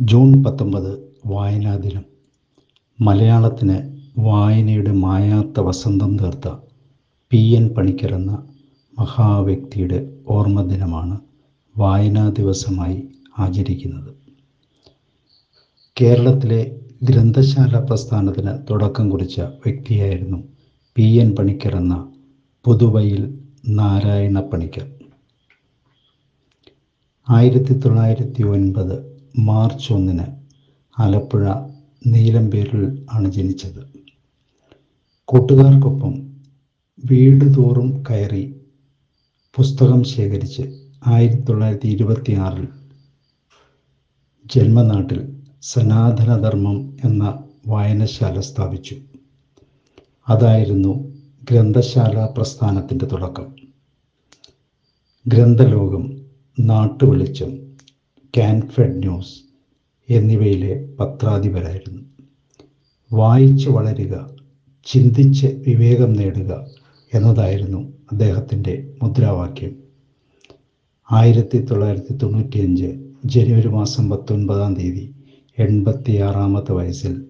June പത്തൊമ്പത് വായനാ ദിനം. മലയാളത്തിന് വായനയുടെ മായാത്ത വസന്തം തീർത്ത പി എൻ പണിക്കർ എന്ന മഹാവ്യക്തിയുടെ ഓർമ്മ ദിനമാണ് വായനാ ദിവസമായി ആചരിക്കുന്നത്. കേരളത്തിലെ ഗ്രന്ഥശാല പ്രസ്ഥാനത്തിന് തുടക്കം കുറിച്ച വ്യക്തിയായിരുന്നു പി എൻ പണിക്കർ എന്ന പുതുവയിൽ നാരായണ പണിക്കർ. ആയിരത്തി തൊള്ളായിരത്തി ഒൻപത് മാർച്ച് ഒന്നിന് ആലപ്പുഴ നീലമ്പേരിൽ ആണ് ജനിച്ചത്. കൂട്ടുകാർക്കൊപ്പം വീട് തോറും കയറി പുസ്തകം ശേഖരിച്ച് ആയിരത്തി തൊള്ളായിരത്തി ഇരുപത്തി ആറിൽ ജന്മനാട്ടിൽ സനാതനധർമ്മം എന്ന വായനശാല സ്ഥാപിച്ചു. അതായിരുന്നു ഗ്രന്ഥശാല പ്രസ്ഥാനത്തിന്റെ തുടക്കം. ഗ്രന്ഥലോകം നാട്ടുവെളിച്ചം കാൻഫെഡ് ന്യൂസ് എന്നിവയിലെ പത്രാധിപരായിരുന്നു. വായിച്ച് വളരുക ചിന്തിച്ച് വിവേകം നേടുക എന്നതായിരുന്നു അദ്ദേഹത്തിന്റെ മുദ്രാവാക്യം. ആയിരത്തി തൊള്ളായിരത്തി തൊണ്ണൂറ്റിയഞ്ച് ജനുവരി മാസം പത്തൊൻപതാം തീയതി എൺപത്തി ആറാമത്തെ വയസ്സിൽ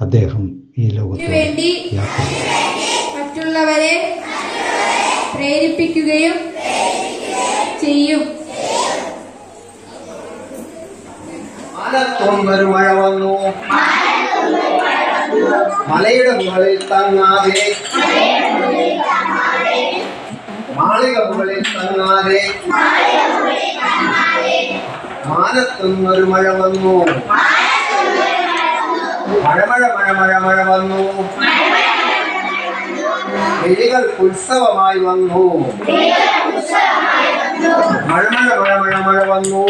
അദ്ദേഹം ഈ ലോകത്തോട് വേണ്ടി യാത്ര ചെയ്തു. മറ്റുള്ളവരെ പ്രേരിപ്പിക്കുകയും ചെയ്യും. മാനത്തൊന്നൊരു മഴ വന്നു മലയുടെ മുകളിൽ തങ്ങാതെ മാളിക മുകളിൽ തങ്ങാതെ മാനത്തൊന്നൊരു മഴ വന്നു മഴ മഴ മഴ മഴ മഴ വന്നു കിളികൾ ഉത്സവമായി വന്നു മഴ മഴ മഴ മഴ മഴ വന്നു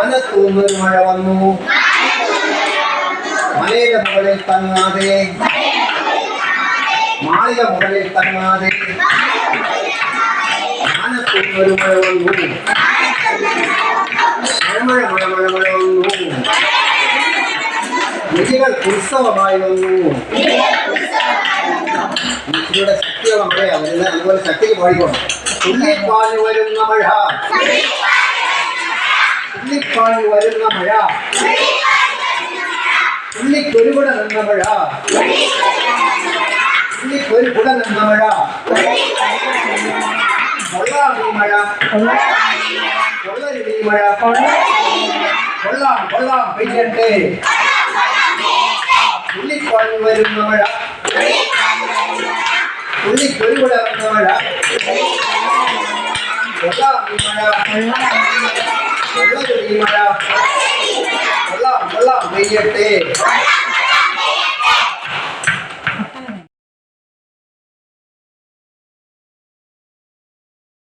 മാനത്തൂന്നൊരു മഴ വന്നു. മലയുടെ മുകളിൽ തങ്ങാതെ. മാളിക മുകളിൽ തങ്ങാതെ. മാനത്തൂന്നൊരു മഴ വന്നു. മഴമഴ മഴ മഴ മഴ വന്നു. നിധികൾ ഉത്സവമായി വന്നു. ഇവിടെ ശക്തിയുള്ള മഴയാണ് അതുപോലെ ശക്തിക്ക് പാടിക്കോണം. തുള്ളിപ്പാഞ്ഞു വരുന്ന മഴ. തുള്ളിപ്പാഞ്ഞു വരുന്ന മഴ തുള്ളിക്കൊരുകുട നിന്ന മഴ തുള്ളിക്കൊരുകുട നിന്ന മഴ കൊള്ളാമീ മഴ കൊള്ളരുതീ മഴ കൊള്ളാം കൊള്ളാം പെയ്യട്ടെ തുള്ളിപ്പാഞ്ഞു വരുന്ന മഴ തുള്ളിക്കൊരുകുട നിന്ന മഴ சொல்ல முடியுமாடா சொல்லலாம்